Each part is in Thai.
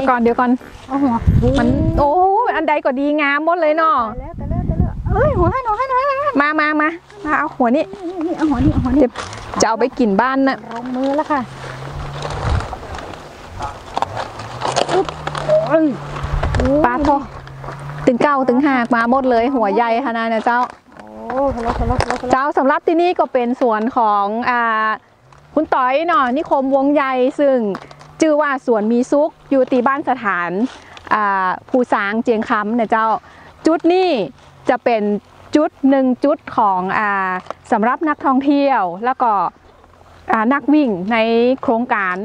เดี๋ยวก่อนเดี๋ยวก่อนเอาหัวมันโอ้ยอันใดก็ดีงามหมดเลยเนาะตายแล้วตายแล้วตายแล้วเอ้ยหัวให้หน่อยให้หน่อยให้หน่อยมามามามาเอาหัวนี่นี่เอาหัวนี่เอาหัวนี่เดี๋ยวจะเอาไปกินบ้านน่ะลงมือแล้วค่ะอุ๊บโอ้ยปลาทอตึงเก้าตึงหากมาหมดเลยหัวใหญ่ขนาดนะเจ้าโอ้ทะเลาะทะเลาะทะเลาะทะเลาะเจ้าสำหรับที่นี่ก็เป็นสวนของอ่าคุณต้อยเนาะนิคมวงใหญ่ซึ่ง ชื่อว่าสวนมีซุกอยู่ตีบ้านสถานภูสางเจียงคำนี่ยเจ้าจุดนี้จะเป็นจุดหนึ่งจุดของอสำหรับนักท่องเที่ยวแล้วก็นักวิ่งในโครงการ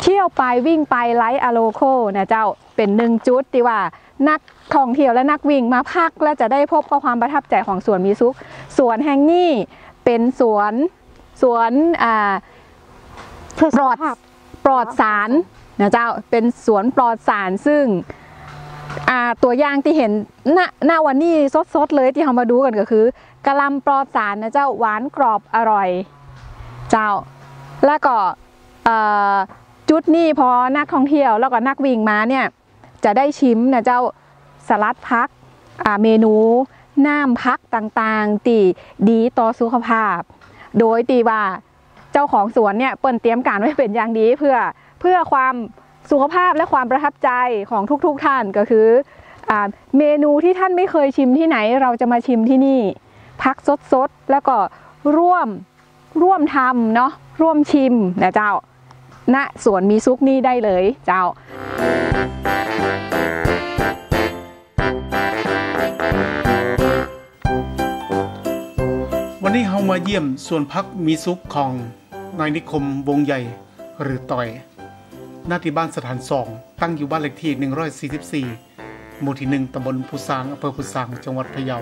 เที่ยวไปวิ่งไปไลท์อะโลโคนะเจ้าเป็นหนึ่งจุดที่ว่านักท่องเที่ยวและนักวิ่งมาพักและจะได้พบกับความประทับใจของสวนมีซุกสวนแห่งนี้เป็นสวนสวนปลอดส ปลอดสารนะเจ้าเป็นสวนปลอดสารซึ่งตัวอย่างที่เห็นหน้าหน้าวันนี้สดๆเลยที่เรามาดูกันก็คือกะลำปลอดสารนะเจ้าหวานกรอบอร่อย เจ้า แล้วก็จุดนี้พอนักท่องเที่ยวแล้วก็นักวิ่งมาเนี่ยจะได้ชิมนะเจ้าสลัดพักเมนูน้ำพักต่างๆที่ดีต่อสุขภาพ โดยตีว่า จ้าของสวนเนี่ยเปิ้นเตรียมการไว้เป็นอย่างดีเพื่อเพื่อความสุขภาพและความประทับใจของทุกๆท่านก็คืออเมนูที่ท่านไม่เคยชิมที่ไหน เราจะมาชิมที่นี่พักสดๆแล้วก็ร่วมร่วมทำเนาะร่วมชิมนะเจ้าณสวนมีซุกนี่ได้เลยเจ้าวันนี้เฮามาเยี่ยมส่วนพักมีซุกของ นายนิคมวงใหญ่หรือต่อย หน้าที่บ้านสถานสอง ตั้งอยู่บ้านเลขที่ 144 หมู่ที่1ตำบลพุสางอำเภอพุสางจังหวัดพะเยา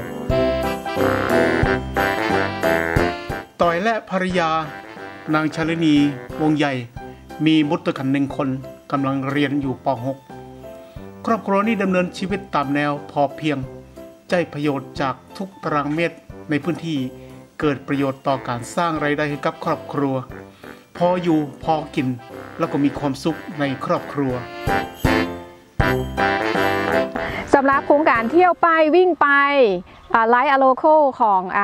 ต่อยและภรรยา นางชลินีวงใหญ่ มีบุตรกันหนึ่งคนกำลังเรียนอยู่ป .6 ครอบครัวนี้ดำเนินชีวิตตามแนวพอเพียง ใจประโยชน์จากทุกตารางเมตรในพื้นที่เกิดประโยชน์ต่อการสร้างไรายได้ให้กับครอบครัว พออยู่พอกิน แล้วก็มีความสุขในครอบครัวสำหรับโครงการเที่ยวไปวิ่งไปไลท์อะโลโคของอ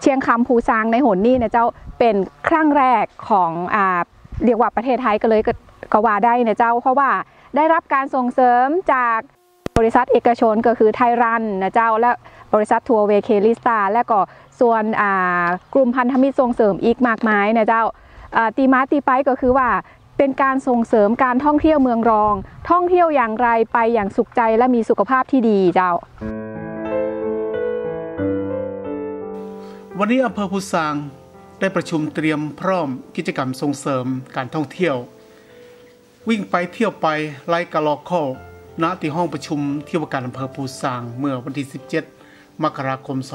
เชียงคำภูซางในหนนี่นะเจ้าเป็นครั้งแรกของอเรียกว่าประเทศไทยก็เลยก็ก็ว่าได้นะเจ้า เพราะว่าได้รับการส่งเสริมจากบริษัทเอกชนก็คือไทยรันนะเจ้า และบริษัททัวร์เวเคลิสตาและก็ส่วนกลุ่มพันธมิตรส่งเสริมอีกมากมายนะเจ้า ตีมาตีไปก็คือว่าเป็นการส่งเสริมการท่องเที่ยวเมืองรอง ท่องเที่ยวอย่างไรไปอย่างสุขใจและมีสุขภาพที่ดีเจ้า วันนี้อำเภอพุสางได้ประชุมเตรียมพร้อมกิจกรรมส่งเสริมการท่องเที่ยว วิ่งไปเที่ยวไปไล่กะลอกข้อณที่ห้องประชุมที่ว่าการอำเภอพุสางเมื่อวันที่ 17 มกราคม 2562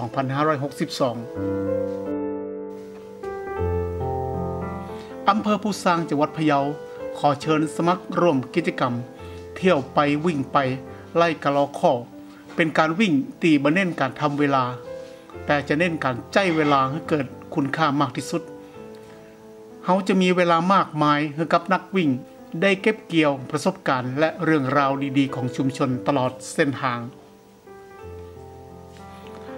อำเภอพุสางจังหวัดพะเยา ขอเชิญสมัครร่วมกิจกรรม เที่ยวไปวิ่งไปไล่กะลอกข้อ เป็นการวิ่งตีบะเน้นการทำเวลา แต่จะเน้นการใจเวลาให้เกิดคุณค่ามากที่สุดเขาจะมีเวลามากมายให้กับนักวิ่ง ได้เก็บเกี่ยวประสบการณ์และเรื่องราวดีๆ ของชุมชนตลอดเส้นทาง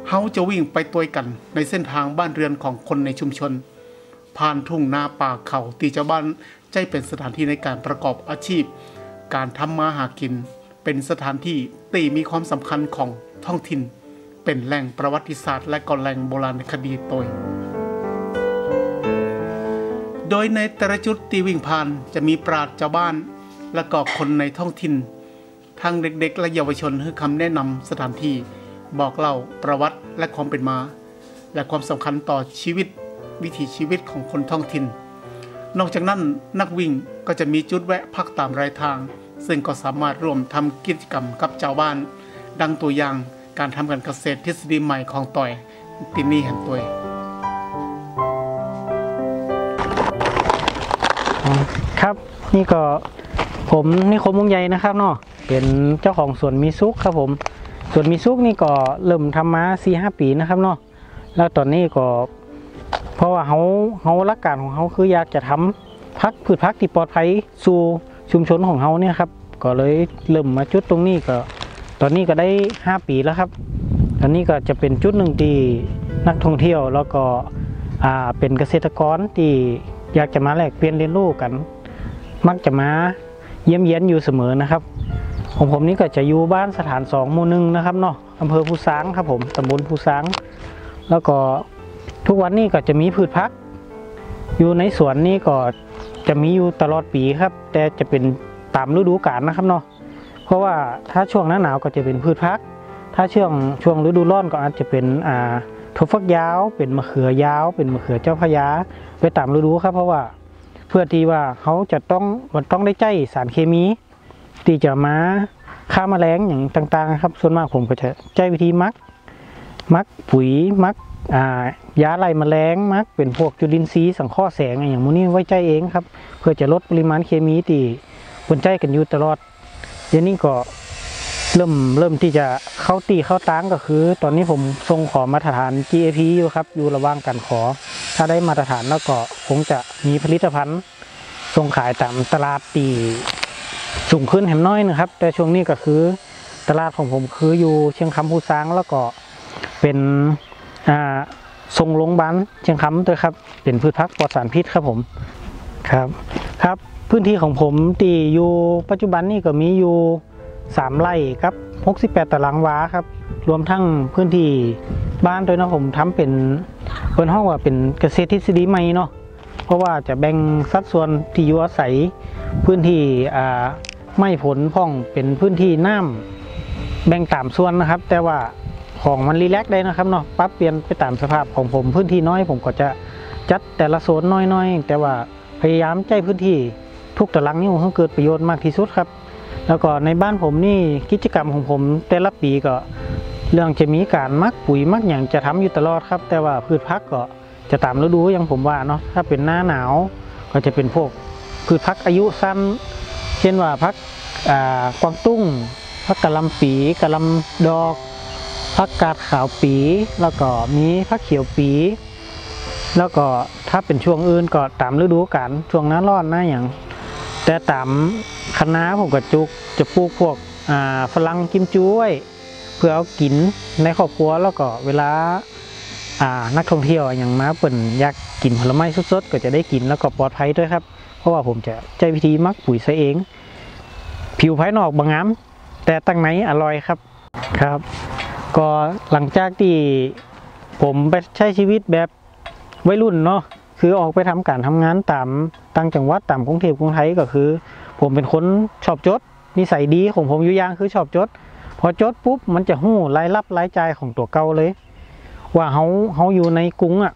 เขาจะวิ่งไปตัวกันในเส้นทางบ้านเรือนของคนในชุมชน ผ่านทุ่งนาป่าเขาตีเจ้าบ้านใจเป็นสถานที่ในการประกอบอาชีพ การทำมาหากิน เป็นสถานที่ตีมีความสำคัญของท้องถิ่น เป็นแหล่งประวัติศาสตร์และก็แหล่งโบราณคดีตัวโดยในแต่ละจุดที่วิ่งผ่านจะมีปราชญ์ชาวบ้าน และก็คนในท้องถิ่นทั้งเด็กๆ และเยาวชนให้คำแนะนำสถานที่บอกเล่าประวัติและความเป็นมา และความสำคัญต่อชีวิต วิถีชีวิตของคนท้องถิ่น นอกจากนั้นนักวิ่งก็จะมีจุดแวะพักตามรายทาง ซึ่งก็สามารถร่วมทำกิจกรรมกับชาวบ้าน ดังตัวอย่างการทำการเกษตรทฤษฎีใหม่ของต่อยตินี่แห่งตัวครับนี่ก็ผมนิคมวงใหญ่นะครับเนาะเป็นเจ้าของสวนมีซุกครับผมสวนมีซุกนี่ก็เริ่มทำมาสี่ห้าปีนะครับเนาะแล้วตอนนี้ก็ เพราะว่าเขาเขาหลักการของเขาคืออยากจะทำพักพืชพักที่ปลอดภัยสู่ชุมชนของเฮาเนี่ยครับ ก็เลยเริ่มมาจุดตรงนี้ก็ ตอนนี้ก็ได้ 5 ปีแล้วครับ ตอนนี้ก็จะเป็นจุดหนึ่งที่นักท่องเที่ยวแล้วก็เป็นเกษตรกรที่อยากจะมาแลกเปลี่ยนเรียนรู้กัน มักจะมาเยี่ยมเยียนอยู่เสมอนะครับของผมนี่ก็จะอยู่บ้านสถานสองหมู่หนึ่งนะครับเนาะอำเภอภูซางครับผมตำบลภูซาง แล้วก็ ทุกวันนี้ก็จะมีพืชพัก อยู่ในสวนนี่ก็จะมีอยู่ตลอดปีครับ แต่จะเป็นตามฤดูกาลนะครับเนาะเพราะว่าถ้าช่วงหน้าหนาวก็จะเป็นพืชพัก ถ้าช่วงช่วงฤดูร้อนก็อาจจะเป็นอ่าถั่วฝักยาว เป็นมะเขือยาว เป็นมะเขือเจ้าพยาไปตามฤดูครับ เพราะว่าเพื่อที่ว่าเขาจะต้องมันต้องได้ใจสารเคมีที่จะมาฆ่ามแมลงอย่างต่างๆ ครับ ส่วนมากผมก็จะใช้วิธีมัก มักปุ๋ยมักอ่ายาไล่แมลงมักเป็นพวกจุลินทรีย์สังเคราะห์แสงอะไรอย่างมูนี่ไว้ใจเองครับ เพื่อจะลดปริมาณเคมีที่ปนใจกันอยู่ตลอดเดี๋ยวนี้ก็เริ่มเริ่มที่จะเข้าตีเข้าตั้งก็คือ ตอนนี้ผมส่งขอมาตรฐาน GAP อยู่ครับ อยู่ระหว่างการขอ ถ้าได้มาตรฐานแล้วก็คงจะมีผลิตภัณฑ์ส่งขายตามตลาดตีสูงขึ้นแหมน้อยนะครับ แต่ช่วงนี้ก็คือตลาดของผมคืออยู่เชียงคำภูซางแล้วก็ เป็นอ่าทรงลงบันเชียงคำด้วยครับ เป็นพืชพักปลอดสารพิษครับผมครับครับ พื้นที่ของผมตีอยู่ปัจจุบันนี่ก็มีอยู่ 3 ไร่ครับ 68 ตารางวาครับ รวมทั้งพื้นที่บ้านด้วยนะผมทำเป็นเปินห้องว่าเป็นเกษตรทฤษฎีใหม่เนาะเพราะว่าจะแบ่งสัดส่วนที่อยู่อาศัยพื้นที่อ่าไม่ผลพ่องเป็นพื้นที่น้ำแบ่งตามส่วนนะครับ แต่ว่า ของมันรีแลกซ์ได้นะครับเนาะปรับเปลี่ยนไปตามสภาพของผมพื้นที่น้อย ผมก็จะจัดแต่ละโซนน้อยๆ แต่ว่าพยายามใจพื้นที่ทุกตารางนิ้วให้เกิดประโยชน์มากที่สุดครับ แล้วก็ในบ้านผมนี่กิจกรรมของผม แต่ละปีก็เรื่องจะมีการมักปุ๋ยมักอย่างจะทำอยู่ตลอดครับ แต่ว่าพืชพักก็จะตามฤดูอย่างผมว่าเนาะถ้าเป็นหน้าหนาวก็จะเป็นพวกพืชพักอายุสั้น เช่นว่าพักกวางตุ้งพักกะลำปีกะลำดอก พักกาดขาวปีแล้วก็มีพักเขียวปี แล้วก็ถ้าเป็นช่วงอื่นก็ตามฤดูกาลช่วงหน้าร้อนหน้าอย่างแต่ตามคณะผมก็จุกจะปลูกพวกฝรั่งกิมจูไว้เพื่อเอากินในครอบครัวแล้วก็เวลานักท่องเที่ยวอย่างมาเปิ่นอยากกินผลไม้สดๆก็จะได้กินแล้วก็ปลอดภัยด้วยครับ เพราะว่าผมจะใช้วิธีมักปุ๋ยซะเอง ผิวภายนอกบางงามแต่ตั้งในอร่อยครับครับ ก็หลังจากที่ผมไปใช้ชีวิตแบบวัยรุ่นเนาะคือออกไปทำการทำงานตามต่างจังหวัดตามกรุงเทพกรุงไทยก็คือ ผมเป็นคนชอบจดนิสัยดีของผมอยู่อย่างคือชอบจด พอจดปุ๊บมันจะหู้รายรับรายจ่ายของตัวเก่าเลย ว่าเขาเขาอยู่ในกรุงอะ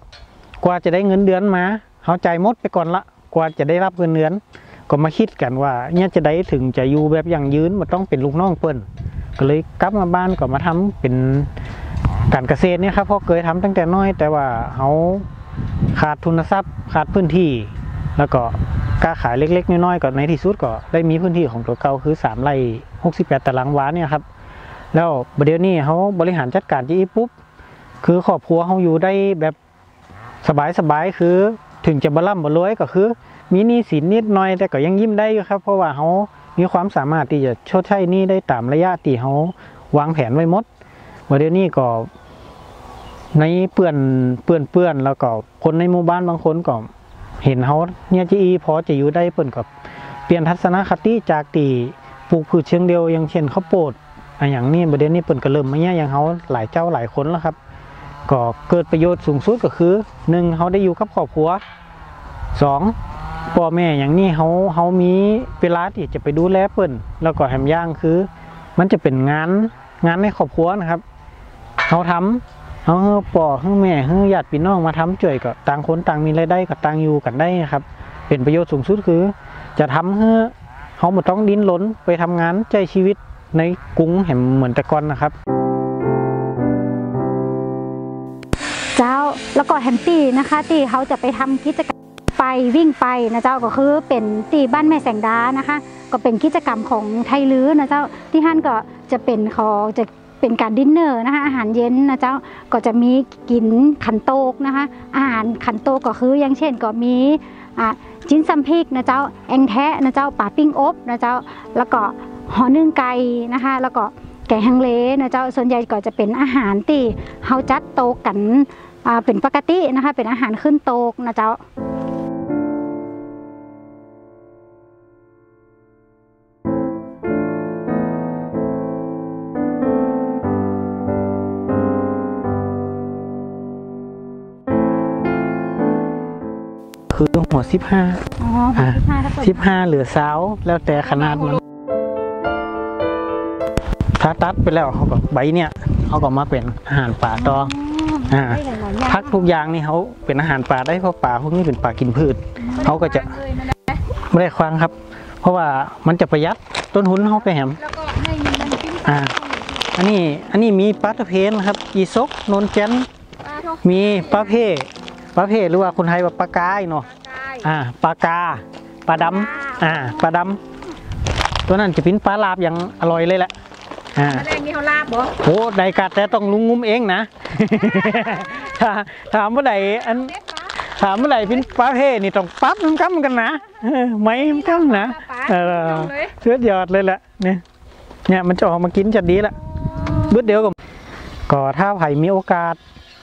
กว่าจะได้เงินเดือนมาเขาจ่ายมดไปก่อนละ กว่าจะได้รับเงินเดือน ก็มาคิดกันว่าเนี่ยจะได้ถึงจะอยู่แบบอย่างยืนมันต้องเป็นลูกน้องเปิ้น ก็เลยกลับมาบ้านก็มาทำเป็นการเกษตรเนี่ยครับเพราะเคยทำตั้งแต่น้อย แต่ว่าเขาขาดทุนทรัพย์ ขาดพื้นที่ แล้วก็กล้าขายเล็ก ๆ น้อยๆก็ในที่สุดก็ได้มีพื้นที่ของตัวเก่าคือ 3ไร่68ตารางวาเนี่ยครับแล้วประเดี๋ยวนี้เขาบริหารจัดการที่ปุ๊บคือครอบครัวเขาอยู่ได้แบบสบายๆคือถึงจะบล่ำบ่รวยก็คือ มีหนี้สินนิดหน่อยแต่ก็ยังยิ้มได้อยู่ครับ เพราะว่าเขา มีความสามารถที่จะชดใช้นี้ได้ตามระยะที่เขาวางแผนไว้หมดวันเดี๋ยวนี้ก็ในเปื่อนเปื่อนเปื่อนแล้วก็คนในหมู่บ้านบางคนก็เห็นเขาเนี่ยจีอีพอจะอยู่ได้เปิ่นกับเปลี่ยนทัศนคติจากตีปลูกพืชเชิงเดียวอย่างเช่นข้าวโพดอะอย่างนี้ประเด็นนี้เปิ่นก็เริ่มมาเนี่ยอย่างเขาหลายเจ้าหลายคนแล้วครับ ก็เกิดประโยชน์สูงสุดก็คือหนึ่งเขาได้อยู่กับครอบครัวสอง พ่อแม่อย่างนี้เขาเขามีเวลาที่จะไปดูแลเปิ้นแล้วก็แหมย่างคือ มันจะเป็นงานงานในครอบครัวนะครับเขาทำเขาให้พ่อให้แม่ให้ญาติพี่น้องมาทำช่วยก็ต่างคนต่างมีรายได้ก็ต่างอยู่กันได้นะครับ เป็นประโยชน์สูงสุดคือ จะทำให้เขาไม่ต้องดิ้นรนไปทำงานใจชีวิตในกรุงแห่เหมือนแต่ก่อนนะครับ เจ้าแล้วก็แฮมตี้นะคะที่เขาจะไปทำกิจกรรม ไปวิ่งไปนะเจ้าก็คือเป็นตีบ้านแม่แสงดานะคะ ก็เป็นกิจกรรมของไทยลื้อนะเจ้าที่ท่านก็จะเป็นขอจะเป็นการดินเนอร์นะคะอาหารเย็นนะเจ้าก็จะมีกินขันโตกนะคะ อาหารขันโตกก็คืออย่างเช่นก็มีอะจิ้นซัมพริกนะเจ้าแองแทะนะเจ้าป่าปิ้งอบนะเจ้าแล้วก็ห่อนึ่งไก่นะคะ แล้วก็แกงฮังเลนะเจ้าส่วนใหญ่ก็จะเป็นอาหารที่เฮาจัดโตะกันอ่าเป็นปกตินะคะเป็นอาหารขึ้นโตกนะเจ้า คือหัวสิบห้าอ๋ออ่าสิบห้าถ้าเปิดสิบห้าเหลือสาวแล้วแต่ขนาดมันถ้าตัดไปแล้วเขาก็ใบเนี่ยเขาก็มาเป็นอาหารป่าต่ออ่าได้หลายๆอย่างพักทุกอย่างนี่เขาเป็นอาหารป่าได้เพราะป่าพวกนี้เป็นป่ากินพืชเขาก็จะไม่ได้ควางครับ เพราะว่ามันจะประหยัดต้นทุนเขาไปแหมแล้วก็ให้มีน้ำจิ้มอ่าอันนี้อันนี้มีปลาตะเพนครับ อีซกโนนแกนปลาทอดมีปลาเพ่ปลาเพ่หรือว่าคนไทยว่าปลากายเนาะกาย อ่าปลากาปลาดำอ่าปลาดำตัวนั้นจะเป็นปลาลาบอย่างอร่อยเลยแหละอ่าแมลงนี่เขาลาบบ่โอ้ใดกัดแต่ต้องลุงงุ้มเองนะถ้าถามเมื่อใดอันเด็ดปลาถามเมื่อไหร่เป็นปลาเพ่นี่ต้องปั๊บน้ำกั้มกันนะเออไหมน้ำกั้มนะเออเสื้อยอดเลยแหละเนี่ยเนี่ยมันจะออกมากินจะดีละเบื้อเดียวกับก็ถ้าไผ่มีโอกาส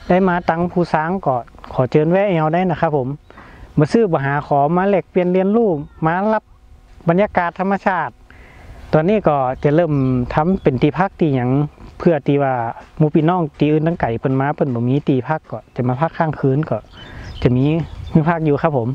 ได้มาตังภูสางก็ขอเชิญแวะเอาได้นะครับผม มาซื้อมาหาขอมาเหล็กเปลี่ยนเรียนรูปมารับบรรยากาศธรรมชาติ ตอนนี้ก็จะเริ่มทำเป็นตีพักตีอย่างเพื่อตีว่ามูปีน้องตีอื่นตั้งไก่เปิ้นมาเปิ้นบ่มีตีพักก็จะมาพักข้างคืนก็ จะมีมีพักอยู่ครับผม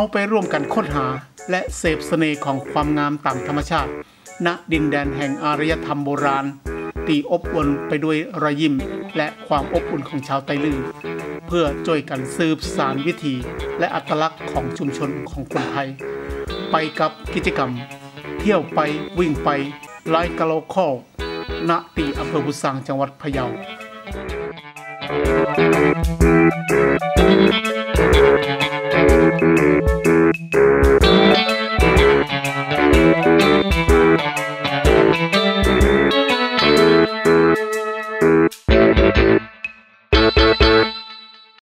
าไปร่วมกันค้นหา และเสพเสน่ห์ของความงามตามธรรมชาติ ณดินแดนแห่งอารยธรรมโบราณตีอบอวลไปด้วยรอยยิ้มและความอบอุ่นของชาวไตลือ เพื่อช่วยกันสืบสารวิถี และอัตลักษณ์ของชุมชนของคนไทย ไปกับกิจกรรม เที่ยวไปวิ่งไปไลกะโลคอลณตีอำเภอบุษางจังหวัดพะเยา Thank you.